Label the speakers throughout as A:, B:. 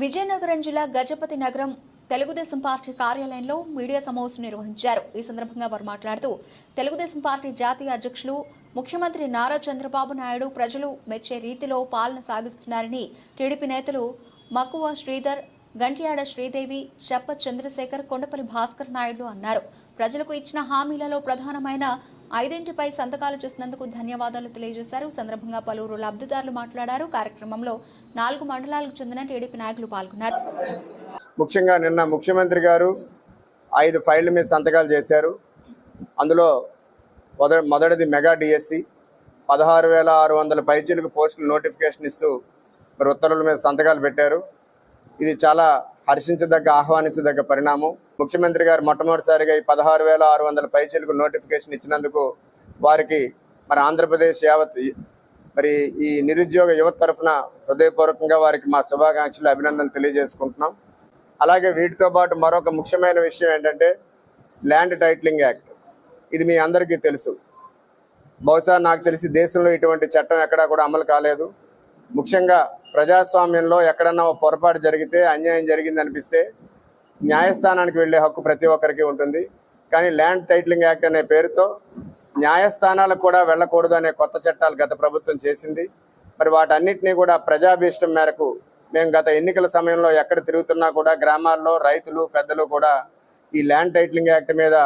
A: విజయనగరం జిల్లా గజపతి నగరం తెలుగుదేశం పార్టీ కార్యాలయంలో మీడియా సమావేశం నిర్వహించారు. ఈ సందర్భంగా వారు మాట్లాడుతూ తెలుగుదేశం పార్టీ జాతీయ అధ్యక్షులు ముఖ్యమంత్రి నారా చంద్రబాబు నాయుడు ప్రజలు మెచ్చే రీతిలో పాలన సాగిస్తున్నారని టీడీపీ నేతలు మక్కువ శ్రీధర్ గంట్యాడ శ్రీదేవి చెప్ప చంద్రశేఖర్ కొండపల్లి భాస్కర్ నాయుడు అన్నారు. ప్రజలకు ఇచ్చిన హామీలలో ప్రధానమైన ఐదింటిపై సంతకాలు చేసినందుకు ధన్యవాదాలు తెలియజేశారు. సందర్భంగా పలువురు లబ్ధిదారులు మాట్లాడారు. కార్యక్రమంలో నాలుగు మండలాలకు చెందిన టీడీపీ నాయకులు పాల్గొన్నారు.
B: ముఖ్యంగా నిన్న ముఖ్యమంత్రి గారు ఐదు ఫైళ్ళ మీద సంతకాలు చేశారు. అందులో మొదటిది మెగా డిఎస్సి పదహారు వేల ఆరు వందల పైచీలకు పోస్టులు నోటిఫికేషన్ ఇస్తూ మరి ఉత్తర్వుల మీద సంతకాలు పెట్టారు. ఇది చాలా హర్షించదగ్గ ఆహ్వానించదగ్గ పరిణామం. ముఖ్యమంత్రి గారు మొట్టమొదటిసారిగా ఈ పదహారు వేల ఆరు వందల పైచీలకు నోటిఫికేషన్ ఇచ్చినందుకు వారికి మరి ఆంధ్రప్రదేశ్ యావత్ మరి ఈ నిరుద్యోగ యువత తరఫున హృదయపూర్వకంగా వారికి మా శుభాకాంక్షలు అభినందనలు తెలియజేసుకుంటున్నాం. అలాగే వీటితో పాటు మరొక ముఖ్యమైన విషయం ఏంటంటే ల్యాండ్ టైటిలింగ్ యాక్ట్ ఇది మీ అందరికీ తెలుసు. బహుశా నాకు తెలిసి దేశంలో ఇటువంటి చట్టం ఎక్కడా కూడా అమలు కాలేదు. ముఖ్యంగా ప్రజాస్వామ్యంలో ఎక్కడన్నా ఓ పొరపాటు జరిగితే అన్యాయం జరిగింది అనిపిస్తే న్యాయస్థానానికి వెళ్ళే హక్కు ప్రతి ఒక్కరికి ఉంటుంది. కానీ ల్యాండ్ టైటిలింగ్ యాక్ట్ అనే పేరుతో న్యాయస్థానాలకు కూడా వెళ్ళకూడదు అనే కొత్త చట్టాలు గత ప్రభుత్వం చేసింది. మరి వాటన్నిటినీ కూడా ప్రజాభీష్టం మేరకు మేము గత ఎన్నికల సమయంలో ఎక్కడ తిరుగుతున్నా కూడా గ్రామాల్లో రైతులు పెద్దలు కూడా ఈ ల్యాండ్ టైటిలింగ్ యాక్ట్ మీద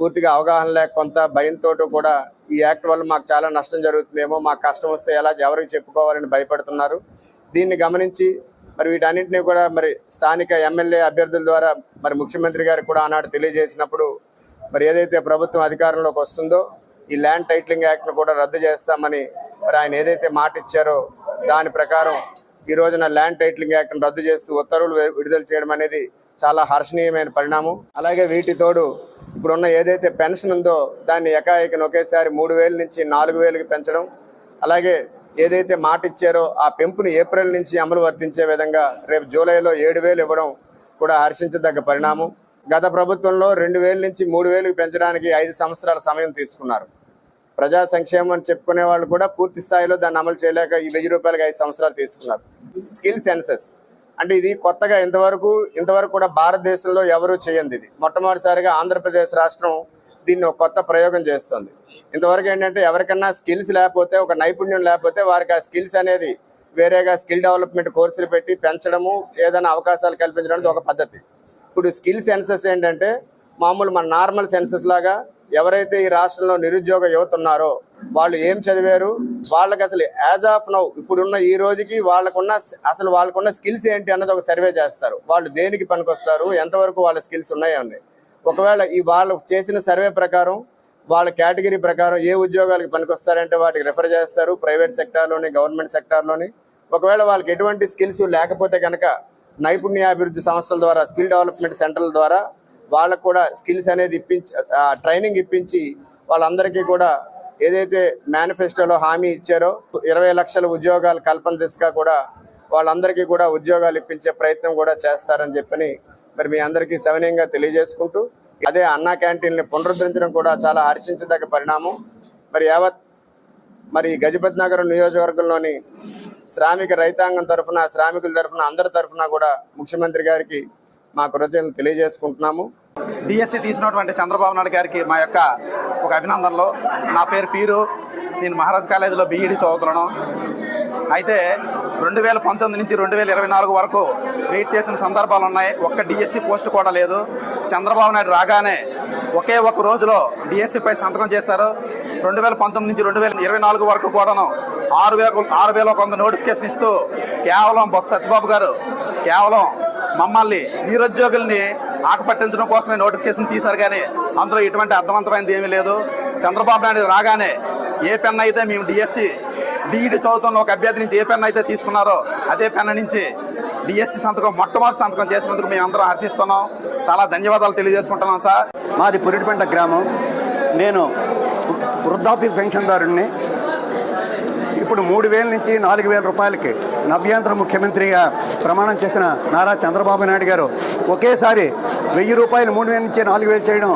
B: పూర్తిగా అవగాహన లేక కొంత భయంతో కూడా ఈ యాక్ట్ వల్ల మాకు చాలా నష్టం జరుగుతుందేమో మాకు కష్టం వస్తే ఎలా ఎవరికి చెప్పుకోవాలని భయపడుతున్నారు. దీన్ని గమనించి మరి వీటన్నింటినీ కూడా మరి స్థానిక ఎమ్మెల్యే అభ్యర్థుల ద్వారా మరి ముఖ్యమంత్రి గారికి కూడా ఆనాడు తెలియజేసినప్పుడు మరి ఏదైతే ప్రభుత్వం అధికారంలోకి వస్తుందో ఈ ల్యాండ్ టైటిలింగ్ యాక్ట్ను కూడా రద్దు చేస్తామని మరి ఆయన ఏదైతే మాట ఇచ్చారో దాని ప్రకారం ఈ రోజున ల్యాండ్ టైటిలింగ్ యాక్ట్ను రద్దు చేస్తూ ఉత్తర్వులు విడుదల చేయడం అనేది చాలా హర్షణీయమైన పరిణామం. అలాగే వీటి తోడు ఇప్పుడున్న ఏదైతే పెన్షన్ ఉందో దాన్ని ఎకాఎకిన ఒకేసారి మూడు వేల నుంచి నాలుగు వేలకి పెంచడం. అలాగే ఏదైతే మాట ఇచ్చారో ఆ పెంపును ఏప్రిల్ నుంచి అమలు వర్తించే విధంగా రేపు జూలైలో ఏడు వేలు ఇవ్వడం కూడా హర్షించదగ్గ పరిణామం. గత ప్రభుత్వంలో రెండు వేల నుంచి మూడు వేలు పెంచడానికి ఐదు సంవత్సరాల సమయం తీసుకున్నారు. ప్రజా సంక్షేమం అని చెప్పుకునే వాళ్ళు కూడా పూర్తి స్థాయిలో దాన్ని అమలు చేయలేక ఈ వెయ్యి రూపాయలకి ఐదు సంవత్సరాలు తీసుకున్నారు. Skill census. అంటే ఇది కొత్తగా ఇంతవరకు ఇంతవరకు కూడా భారతదేశంలో ఎవరూ చేయంది ఇది. మొట్టమొదటిసారిగా ఆంధ్రప్రదేశ్ రాష్ట్రం దీన్ని ఒక కొత్త ప్రయోగం చేస్తుంది. ఇంతవరకు ఏంటంటే ఎవరికన్నా స్కిల్స్ లేకపోతే ఒక నైపుణ్యం లేకపోతే వారికి ఆ స్కిల్స్ అనేది వేరేగా స్కిల్ డెవలప్మెంట్ కోర్సులు పెట్టి పెంచడము ఏదైనా అవకాశాలు కల్పించడం ఒక పద్ధతి. ఇప్పుడు స్కిల్ సెన్సెస్ ఏంటంటే మామూలు మన నార్మల్ సెన్సెస్ లాగా ఎవరైతే ఈ రాష్ట్రంలో నిరుద్యోగ యువత ఉన్నారో వాళ్ళు ఏం చదివారు? వాళ్ళకి అసలు యాజ్ ఆఫ్ నౌ ఇప్పుడున్న ఈ రోజుకి వాళ్ళకున్న అసలు వాళ్ళకున్న స్కిల్స్ ఏంటి అన్నది ఒక సర్వే చేస్తారు. వాళ్ళు దేనికి పనికొస్తారు? ఎంతవరకు వాళ్ళ స్కిల్స్ ఉన్నాయో ఉన్నాయి ఒకవేళ ఈ వాళ్ళు చేసిన సర్వే ప్రకారం వాళ్ళ కేటగిరీ ప్రకారం ఏ ఉద్యోగాలకు పనికొస్తారంటే వాటికి రెఫర్ చేస్తారు ప్రైవేట్ సెక్టార్లోని గవర్నమెంట్ సెక్టార్లోని. ఒకవేళ వాళ్ళకి ఎటువంటి స్కిల్స్ లేకపోతే కనుక నైపుణ్యాభివృద్ధి సంస్థల ద్వారా స్కిల్ డెవలప్మెంట్ సెంటర్ల ద్వారా వాళ్ళకు కూడా స్కిల్స్ అనేది ఇప్పించి ట్రైనింగ్ ఇప్పించి వాళ్ళందరికీ కూడా ఏదైతే మేనిఫెస్టోలో హామీ ఇచ్చారో ఇరవై లక్షల ఉద్యోగాల కల్పన దిశగా కూడా వాళ్ళందరికీ కూడా ఉద్యోగాలు ఇప్పించే ప్రయత్నం కూడా చేస్తారని చెప్పని మరి మీ అందరికీ సవినయంగా తెలియజేసుకుంటూ అదే అన్నా క్యాంటీన్ని పునరుద్ధరించడం కూడా చాలా హర్షించదగ్గ పరిణామం. మరి యావత్ మరి గజపతి నగరం నియోజకవర్గంలోని శ్రామిక రైతాంగం తరఫున శ్రామికుల తరఫున అందరి తరఫున కూడా ముఖ్యమంత్రి గారికి మా కృతజ్ఞతలు తెలియజేసుకుంటున్నాము.
C: డిఎస్సి తీసినటువంటి చంద్రబాబు నాయుడు గారికి మా యొక్క ఒక అభినందనలు. నా పేరు పీరు. నేను మహారాజ్ కాలేజీలో బీఈడి చదువుతున్నాను. అయితే రెండు వేల పంతొమ్మిది నుంచి రెండు వేల ఇరవై నాలుగు వరకు వెయిట్ చేసిన సందర్భాలు ఉన్నాయి. ఒక్క డిఎస్సి పోస్ట్ కూడా లేదు. చంద్రబాబు నాయుడు రాగానే ఒకే ఒక రోజులో డిఎస్సిపై సంతకం చేశారు. రెండు వేల పంతొమ్మిది నుంచి రెండు వేల ఇరవై నాలుగు వరకు కూడాను ఆరు వేల ఆరు వేల కొంత నోటిఫికేషన్ ఇస్తూ కేవలం బొత్స సత్యబాబు గారు కేవలం మమ్మల్ని నిరుద్యోగుల్ని ఆకపట్టించడం కోసమే నోటిఫికేషన్ తీశారు కానీ అందులో ఎటువంటి అర్థవంతమైనది ఏమీ లేదు. చంద్రబాబు నాయుడు రాగానే ఏ పెన్ అయితే మేము డిఎస్సి డిఈడి చదువుతున్న ఒక అభ్యర్థి నుంచి ఏ పెన్ అయితే తీసుకున్నారో అదే పెన్ నుంచి డిఎస్సి సంతకం మొట్టమొదటి సంతకం చేసినందుకు మేము అందరం హర్షిస్తున్నాం. చాలా ధన్యవాదాలు తెలియజేసుకుంటున్నాం సార్.
D: మాది పురిటిపెంట గ్రామం. నేను వృద్ధాప్య పెన్షన్దారుడిని ఇప్పుడు మూడు వేల నుంచి నాలుగు వేల రూపాయలకి నవ్యాంధ్ర ముఖ్యమంత్రిగా ప్రమాణం చేసిన నారా చంద్రబాబు నాయుడు గారు ఒకేసారి వెయ్యి రూపాయలు మూడు వేల నుంచి నాలుగు వేలు చేయడం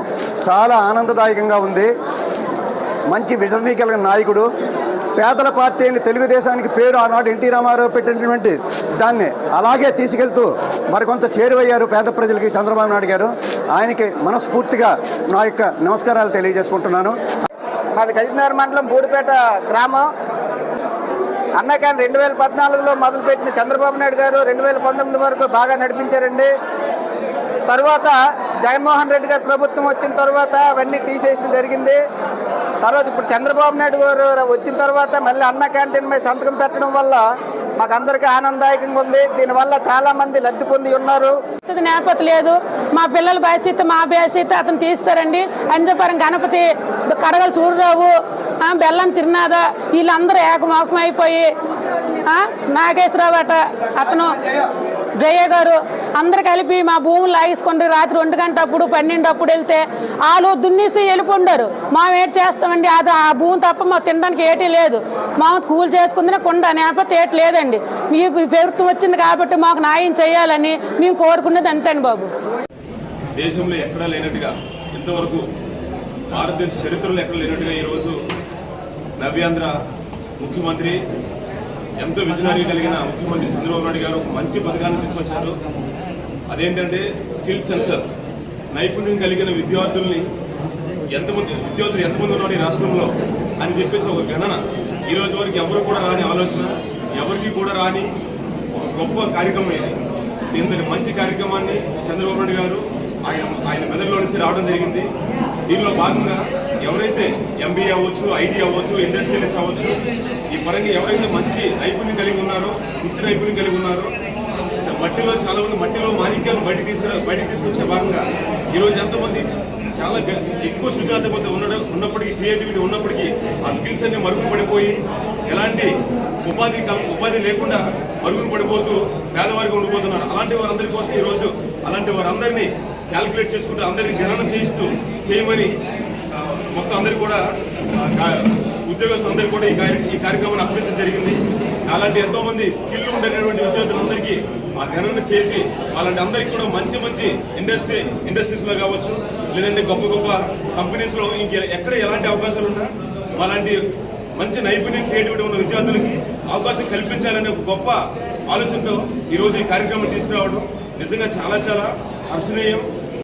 D: చాలా ఆనందదాయకంగా ఉంది. మంచి విజనీ కలిగిన నాయకుడు. పేదల పార్టీ అని తెలుగుదేశానికి పేరు ఆనాడు ఎన్టీ రామారావు పెట్టినటువంటి దాన్ని అలాగే తీసుకెళ్తూ మరికొంత చేరువయ్యారు పేద ప్రజలకి చంద్రబాబు నాయుడు గారు. ఆయనకి మనస్ఫూర్తిగా నా యొక్క నమస్కారాలు తెలియజేసుకుంటున్నాను.
E: మాది కరీంనగర్ మండలం బూడిపేట గ్రామం. అన్న కానీ రెండు వేల పద్నాలుగులో మొదలుపెట్టిన చంద్రబాబు నాయుడు గారు రెండు వేల పంతొమ్మిది వరకు బాగా నడిపించారండి. తర్వాత జగన్మోహన్ రెడ్డి గారి ప్రభుత్వం వచ్చిన తర్వాత అవన్నీ తీసేసిన జరిగింది. తర్వాత ఇప్పుడు చంద్రబాబు నాయుడు గారు వచ్చిన తర్వాత మళ్ళీ అన్న క్యాంటీన్ మీద సంతకం పెట్టడం వల్ల మాకు అందరికీ ఆనందదాయకంగా ఉంది. దీనివల్ల చాలా మంది లబ్ధి పొంది ఉన్నారు.
F: ఇది నేపథ్యం లేదు. మా పిల్లల భవిష్యత్తు మా భవిష్యత్తు అతను తీస్తారండి. అంజపురం గణపతి కడగలు చూడరావు. ఆ, బెల్లం తిరునాథ వీళ్ళందరూ ఏకమోకమైపోయి అయిపోయి నాగేశ్వరరావు అట అతను జయ గారు అందరు కలిపి మా భూములు లాగేసుకుంటారు రాత్రి ఒంటి గంట అప్పుడు పన్నెండప్పుడు వెళ్తే వాళ్ళు దున్నేసి వెళ్ళిపోండారు మా ఏటి చేస్తామండి? అది ఆ భూమి తప్ప మా తినడానికి ఏటీ లేదు. మాకు కూలి చేసుకుందిన కొండ నేపథ్యం ఏటి లేదండి. మీ ప్రభుత్వం వచ్చింది కాబట్టి మాకు న్యాయం చేయాలని మేము కోరుకున్నది అంతేండి బాబు.
G: దేశంలో ఎక్కడా లేనట్టుగా ఇంతవరకు భారతదేశ చరిత్రలో ఎక్కడ లేనట్టుగా ఈరోజు నవ్యాంధ్ర ముఖ్యమంత్రి ఎంతో విజనరీ కలిగిన ముఖ్యమంత్రి చంద్రబాబు నాయుడు గారు ఒక మంచి పథకాన్ని తీసుకొచ్చారు. అదేంటంటే స్కిల్ సెన్సర్స్ నైపుణ్యం కలిగిన విద్యార్థుల్ని ఎంతమంది విద్యార్థులు ఎంతమంది ఉన్నారు ఈ రాష్ట్రంలో అని చెప్పేసి ఒక గణన. ఈ రోజు వరకు ఎవరు కూడా రాని ఆలోచన ఎవరికి కూడా రాని ఒక గొప్ప కార్యక్రమం ఇది ఇంతటి మంచి కార్యక్రమాన్ని చంద్రబాబు నాయుడు గారు ఆయన ఆయన మెదడులో నుంచి రావడం జరిగింది. దీనిలో భాగంగా ఎవరైతే ఎంబీఏ అవ్వచ్చు ఐటీ అవ్వచ్చు ఇండస్ట్రియలిస్ట్ అవ్వచ్చు ఈ పరంగా ఎవరైతే మంచి నైపుణ్యం కలిగి ఉన్నారో వృత్తి నైపుణ్యం కలిగి ఉన్నారో మట్టిలో చాలా మంది మట్టిలో మాణిక్యాలు బయట తీసుకురా బయటికి తీసుకొచ్చే భాగంగా ఈరోజు ఎంతమంది చాలా ఎక్కువ ఎక్కువ సృజనాత్మకత ఉండడం ఉన్నప్పటికీ క్రియేటివిటీ ఉన్నప్పటికీ ఆ స్కిల్స్ అన్ని మరుగున పడిపోయి ఎలాంటి ఉపాధి ఉపాధి లేకుండా మరుగున పడిపోతూ పేదవారికి ఉండిపోతున్నారు. అలాంటి వారందరి కోసం ఈరోజు అలాంటి వారందరినీ క్యాల్కులేట్ చేసుకుంటూ అందరినీ గణన చేయిస్తూ చేయమని మొత్తం అందరికి కూడా ఆ, ఉద్యోగస్తులందరికీ కూడా ఈ కార్య ఈ కార్యక్రమాన్ని అప్పగించడం జరిగింది. అలాంటి ఎంతో మంది స్కిల్ ఉండేటటువంటి విద్యార్థులందరికీ ఆ గణన చేసి అలాంటి అందరికీ కూడా మంచి మంచి ఇండస్ట్రీ ఇండస్ట్రీస్లో కావచ్చు లేదంటే గొప్ప గొప్ప కంపెనీస్లో ఇంక ఎక్కడ ఎలాంటి అవకాశాలు ఉన్నా అలాంటి మంచి నైపుణ్యం క్రియేటివిటీ ఉన్న విద్యార్థులకి అవకాశం కల్పించాలనే గొప్ప ఆలోచనతో ఈరోజు ఈ కార్యక్రమం తీసుకురావడం నిజంగా చాలా చాలా హర్షణీయం.